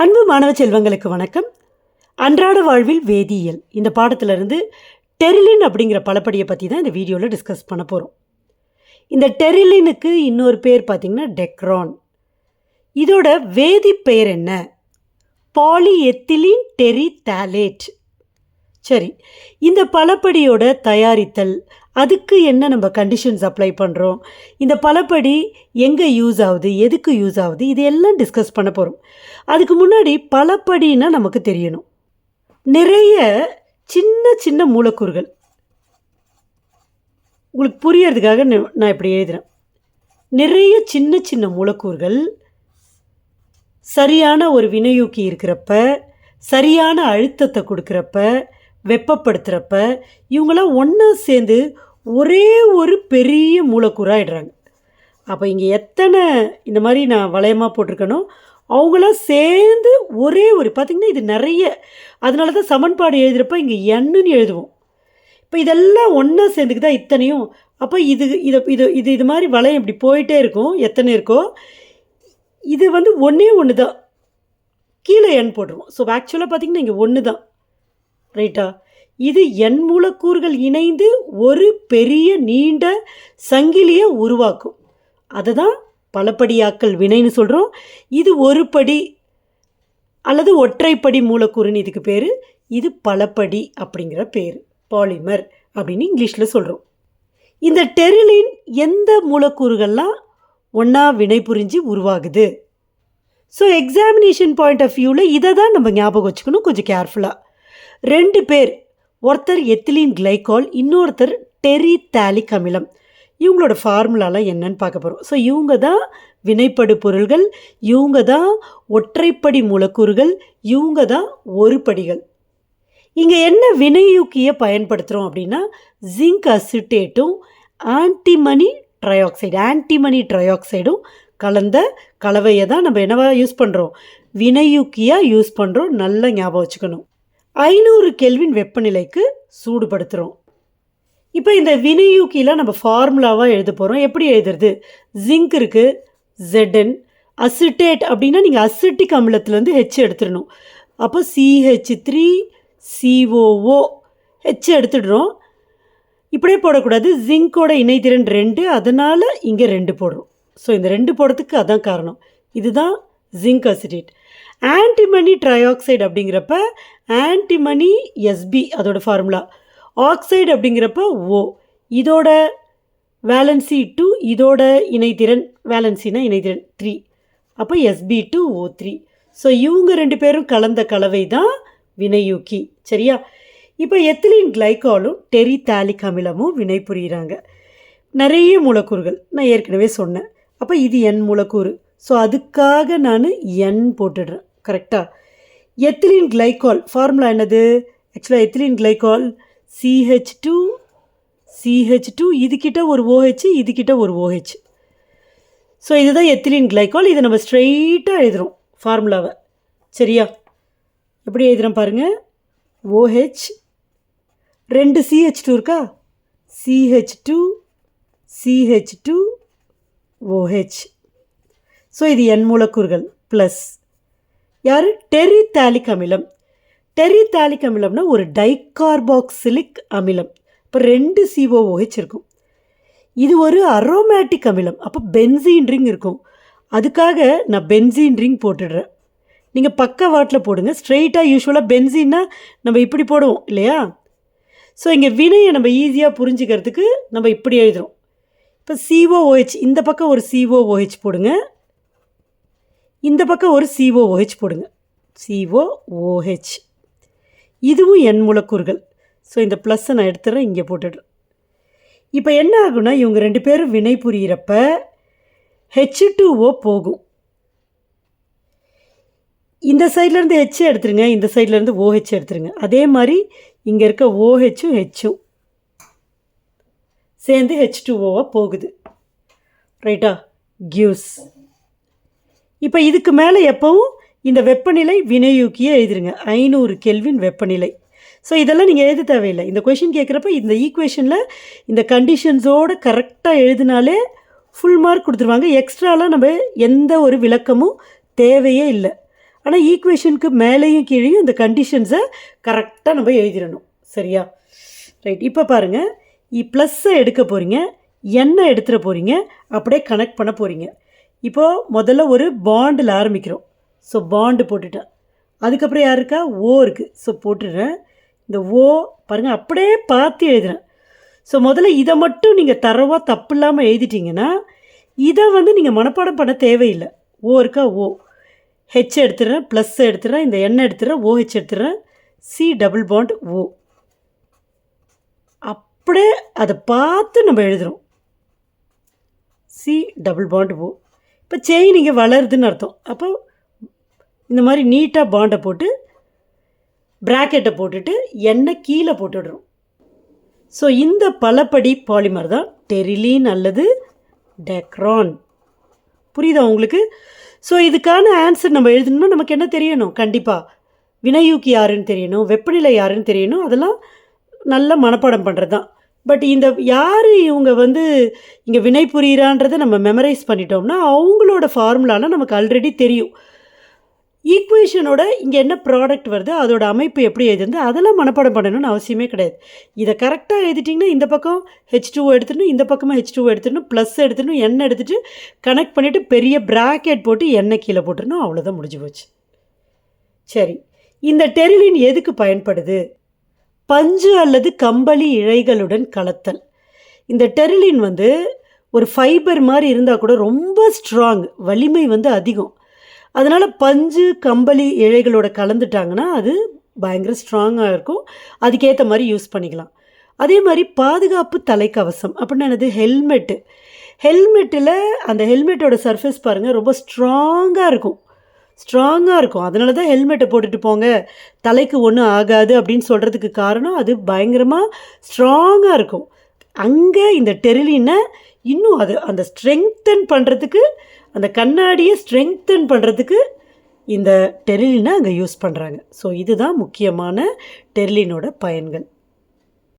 அன்பு மாணவ செல்வங்களுக்கு வணக்கம். அன்றாட வாழ்வில் வேதியியல். இந்த பாடத்திலிருந்து டெரிலின் அப்படிங்கிற பலப்படியை பற்றி தான் இந்த வீடியோவில் டிஸ்கஸ் பண்ண போகிறோம் இந்த டெரிலினுக்கு இன்னொரு பேர் பார்த்திங்கன்னா டெக்ரான். இதோட வேதி பெயர் என்ன? பாலிஎத்திலின் டெரி தாலேட் சரி இந்த பலப்படியோட தயாரித்தல் அதுக்கு என்ன நம்ம கண்டிஷன்ஸ் அப்ளை பண்ணுறோம் இந்த பலப்படி எங்கே யூஸ் ஆகுது? எதுக்கு யூஸ் ஆகுது? இது எல்லாம் டிஸ்கஸ் பண்ண போகிறோம் அதுக்கு முன்னாடி பலப்படின்னா நமக்கு தெரியணும். நிறைய சின்ன சின்ன மூலக்கூறுகள். உங்களுக்கு புரியறதுக்காக நான் இப்படி எழுதுகிறேன் நிறைய சின்ன சின்ன மூலக்கூறுகள் சரியான ஒரு வினையூக்கி இருக்கிறப்ப சரியான அழுத்தத்தை கொடுக்குறப்ப வெப்பப்படுத்துகிறப்ப இவங்களாம் ஒன்றா சேர்ந்து ஒரே ஒரு பெரிய மூலக்கூறாயிடுறாங்க. அப்போ இங்கே எத்தனை இந்த மாதிரி நான் வளையமாக போட்டிருக்கனோ அவங்களாம் சேர்ந்து ஒரே ஒரு பார்த்திங்கன்னா இது நிறைய. அதனால தான் சமன்பாடு எழுதுகிறப்ப இங்கே எண்ணுன்னு எழுதுவோம். இப்போ இதெல்லாம் ஒன்றா சேர்ந்துக்கு தான் இத்தனையும் அப்போ இது இதை இது இது இது மாதிரி வளையம் இப்படி போயிட்டே இருக்கும். எத்தனை இருக்கோ இது வந்து ஒன்றே ஒன்று தான் கீழே எண் போட்டுருவோம். ஸோ ஆக்சுவலாக பார்த்தீங்கன்னா இங்கே ஒன்று தான் ரைட்டா? இது எண் மூலக்கூறுகள் இணைந்து ஒரு பெரிய நீண்ட சங்கிலியை உருவாக்கும். அதை தான் பலப்படியாக்கல் வினைன்னு சொல்கிறோம் இது ஒரு படி அல்லது ஒற்றைப்படி மூலக்கூறுன்னு இதுக்கு பேர். இது பலப்படி அப்படிங்கிற பேர். பாலிமர் அப்படின்னு இங்கிலீஷில் சொல்கிறோம் இந்த டெரிலின் எந்த மூலக்கூறுகள்லாம் ஒன்றா வினைபுரிஞ்சு உருவாகுது? ஸோ எக்ஸாமினேஷன் பாயிண்ட் ஆஃப் வியூவில் இதை தான் நம்ம ஞாபகம் வச்சுக்கணும். கொஞ்சம் கேர்ஃபுல்லாக ரெண்டு பேர். ஒருத்தர் எத்திலீன் கிளைகால் இன்னொருத்தர் டெரி தாலிக் அமிலம் இவங்களோட ஃபார்முலாலாம் என்னன்னு பார்க்க போகிறோம் ஸோ இவங்க தான் வினைப்படு பொருள்கள் இவங்க தான் ஒற்றைப்படி மூலக்கூறுகள் இவங்க தான் ஒரு படிகள். இங்கே என்ன வினையூக்கியை பயன்படுத்துகிறோம் அப்படின்னா ஜிங்க் அசிட்டேட்டும் ஆன்டிமணி ட்ரையாக்சைடு ஆன்டிமணி ட்ரையாக்சைடும் கலந்த கலவையை தான் நம்ம என்னவா யூஸ் பண்ணுறோம் வினையூக்கியாக யூஸ் பண்ணுறோம் நல்லா ஞாபகம் வச்சுக்கணும். ஐநூறு கெல்வின் வெப்பநிலைக்கு சூடுபடுத்துகிறோம் இப்போ இந்த வினையூக்கிலாம் நம்ம ஃபார்முலாவாக எழுத போகிறோம் எப்படி எழுதுறது? ஜிங்க் இருக்குது ஜெடன் அசிட்டேட் அப்படின்னா நீங்கள் அசிட்டிக் அமிலத்துலேருந்து ஹெச் எடுத்துடணும். அப்போ சிஹெச் த்ரீ சிஓஓ ஹெச் எடுத்துடுறோம். இப்படியே போடக்கூடாது. ஜிங்கோட இணைதிறன் ரெண்டு அதனால் இங்கே ரெண்டு போடுறோம். ஸோ இந்த ரெண்டு போடுறதுக்கு அதான் காரணம். இதுதான் ஜிங்க் அசிடேட் ஆன்டிமனி ட்ரையாக்சைடு அப்படிங்கிறப்ப ஆன்டிமனி எஸ்பி அதோட ஃபார்முலா ஆக்சைடு அப்படிங்கிறப்ப ஓ இதோட வேலன்சி டூ இதோட இணைத்திறன் வேலன்சினா இணைத்திறன் த்ரீ அப்போ SB two O three so இவங்க ரெண்டு பேரும் கலந்த கலவை தான் வினையூக்கி. சரியா? இப்போ எத்திலின் கிளைகாலும் டெரித்தாலிக் அமிலமும் வினை புரிகிறாங்க நிறைய மூலக்கூறுகள். நான் ஏற்கனவே சொன்னேன். அப்போ இது என் மூலக்கூறு. ஸோ அதுக்காக நான் என் போட்டுடுறேன். கரெக்டாக எத்திலின் கிளைகால் ஃபார்முலா என்னது? ஆக்சுவலாக ethylene glycol CH two CH two இதுக்கிட்ட ஒரு ஓஹெச் இதுக்கிட்ட ஒரு ஓஹெச் ஸோ இதுதான் எத்திலின் கிளைகால் இதை நம்ம ஸ்ட்ரெயிட்டாக எழுதுகிறோம் ஃபார்முலாவை சரியா? எப்படி எழுதுகிறோம் பாருங்கள் ஓஹெச் ரெண்டு சிஹெச் டூ இருக்கா? CH two CH two OH so இது என் மூலக்கூறுகள் ப்ளஸ் யார்? டெரித்தாலிக் அமிலம் டெரித்தாலிக் அமிலம்னா ஒரு டைகார்பாக்சிலிக் அமிலம். இப்போ ரெண்டு சிஓஓஹெச் இருக்கும். இது ஒரு அரோமேட்டிக் அமிலம். அப்போ பென்சீன் ரிங் இருக்கும். அதுக்காக நான் பென்சீன் ரிங் போட்டுடுறேன். நீங்கள் பக்க வாட்டில் போடுங்க. ஸ்ட்ரெயிட்டாக யூஸ்வலாக பென்சின்னா நம்ம இப்படி போடுவோம் இல்லையா? ஸோ இங்கே வினையை நம்ம ஈஸியாக புரிஞ்சுக்கிறதுக்கு நம்ம இப்படி எழுதுறோம். இப்போ சிஓஓஹெச் இந்த பக்கம் ஒரு சிஓஓஹெச் போடுங்க. இந்த பக்கம் ஒரு சிஓஓஹெச் போடுங்க. சிஓஓஹெச் இதுவும் என் மூலக்கூறுகள். ஸோ இந்த ப்ளஸ்ஸை நான் எடுத்துடுறேன் இங்கே போட்டுடுறேன். இப்போ என்ன ஆகும்னா இவங்க ரெண்டு பேரும் வினை புரிகிறப்ப ஹெச் டூஓ போகும். இந்த சைட்லேருந்து ஹெச் எடுத்துருங்க இந்த சைட்லேருந்து ஓஹெச் எடுத்துருங்க. அதே மாதிரி இங்கே இருக்க ஓஹெச்சும் ஹெச்சும் சேர்ந்து ஹெச் டூஓவாக போகுது. ரைட்டா கியூஸ் இப்போ இதுக்கு மேலே எப்பவும் இந்த வெப்பநிலை வினையூக்கியே எழுதிருங்க. ஐநூறு கெல்வின் வெப்பநிலை. ஸோ இதெல்லாம் நீங்கள் எழுத தேவையில்லை. இந்த கொஷின் கேட்குறப்ப இந்த ஈக்குவேஷனில் இந்த கண்டிஷன்ஸோடு கரெக்டாக எழுதினாலே ஃபுல் மார்க் கொடுத்துருவாங்க. எக்ஸ்ட்ராலாம் நம்ம எந்த ஒரு விளக்கமும் தேவையே இல்லை. ஆனால் ஈக்குவேஷனுக்கு மேலேயும் கீழேயும் இந்த கண்டிஷன்ஸை கரெக்டாக நம்ம எழுதிடணும். சரியா? ரைட் இப்போ பாருங்கள் இ e ப்ளஸ்ஸை எடுக்க போகிறீங்க எண்ணெய் எடுத்துட போகிறீங்க அப்படியே கனெக்ட் பண்ண போகிறீங்க இப்போது முதல்ல ஒரு பாண்டில் ஆரம்பிக்கிறோம். ஸோ பாண்டு போட்டுட்டேன் அதுக்கப்புறம் யார் இருக்கா. ஓ இருக்குது ஸோ போட்டுடுறேன். இந்த ஓ பாருங்கள் அப்படியே பார்த்து எழுதுகிறேன் ஸோ முதல்ல இதை மட்டும் நீங்கள் தரவாக தப்பு இல்லாமல் எழுதிட்டிங்கன்னா இதை வந்து நீங்கள் மனப்பாடம் பண்ண தேவையில்லை. ஓ இருக்கா? ஓ ஹெச் எடுத்துடுறேன். ப்ளஸ் எடுத்துடுறேன். இந்த எண்ணெய் எடுத்துடுறேன். ஓஹெச் எடுத்துடுறேன். சி டபுள் பாண்ட் ஓ அப்படியே அதை பார்த்து நம்ம எழுதுகிறோம் சி டபுள் பாண்ட் ஓ இப்போ செயின் இங்கே வளருதுன்னு அர்த்தம். அப்போ இந்த மாதிரி நீட்டாக பாண்டை போட்டு ப்ராக்கெட்டை போட்டுட்டு எண்ணெய் கீழே போட்டுடுறோம். ஸோ இந்த பலப்படி பாலிமர் தான் டெரிலின் அல்லது டெக்ரான் புரியுதா உங்களுக்கு? ஸோ இதுக்கான ஆன்சர் நம்ம எழுதணும்னா நமக்கு என்ன தெரியணும்? கண்டிப்பாக வினையூக்கி யாருன்னு தெரியணும் வெப்பநிலை யாருன்னு தெரியணும். அதெல்லாம் நல்ல மனப்பாடம் பண்ணுறது தான் பட் இந்த யார் இவங்க வந்து இங்கே வினை புரியிறான்றதை நம்ம மெமரைஸ் பண்ணிட்டோம்னா அவங்களோட ஃபார்முலாலாம் நமக்கு ஆல்ரெடி தெரியும். ஈக்குவேஷனோட இங்கே என்ன ப்ராடக்ட் வருது அதோட அமைப்பு எப்படி எழுதுந்து அதெல்லாம் மனப்பாடம் பண்ணணும்னு அவசியமே கிடையாது. இதை கரெக்டாக எழுதிட்டிங்கன்னா இந்த பக்கம் ஹெச் டூ எடுத்துடணும் இந்த பக்கமாக ஹெச் டூ எடுத்துடணும் ப்ளஸ் எடுத்துடணும் எண்ணெய் எடுத்துகிட்டு கனெக்ட் பண்ணிவிட்டு பெரிய ப்ராக்கெட் போட்டு எண்ணெய் கீழே போட்டுடணும் அவ்வளோதான் முடிஞ்சு போச்சு. சரி இந்த டெரிலின் எதுக்கு பயன்படுது? பஞ்சு அல்லது கம்பளி இழைகளுடன் கலத்தல். இந்த டெரிலின் வந்து ஒரு ஃபைபர் மாதிரி இருந்தால் கூட ரொம்ப ஸ்ட்ராங் வலிமை வந்து அதிகம். அதனால் பஞ்சு கம்பளி இழைகளோட கலந்துட்டாங்கன்னா அது பயங்கர ஸ்ட்ராங்காக இருக்கும். அதுக்கேற்ற மாதிரி யூஸ் பண்ணிக்கலாம். அதே மாதிரி பாதுகாப்பு தலைக்கவசம் அப்படின்னா என்னது? ஹெல்மெட்டு. ஹெல்மெட்டில் அந்த ஹெல்மெட்டோட சர்ஃபேஸ் பாருங்கள் ரொம்ப ஸ்ட்ராங்காக இருக்கும். ஸ்ட்ராங்காக இருக்கும். அதனால தான் ஹெல்மெட்டை போட்டுட்டு போங்க. தலைக்கு ஒன்றும் ஆகாது அப்படின்னு சொல்கிறதுக்கு காரணம் அது பயங்கரமாக ஸ்ட்ராங்காக இருக்கும். அங்கே இந்த டெரிலினை இன்னும் அது அந்த ஸ்ட்ரெங்தன் பண்ணுறதுக்கு அந்த கண்ணாடியை ஸ்ட்ரெங்தன் பண்ணுறதுக்கு இந்த டெரிலினை அங்கே யூஸ் பண்ணுறாங்க ஸோ இதுதான் முக்கியமான டெரிலினோட பயன்கள்.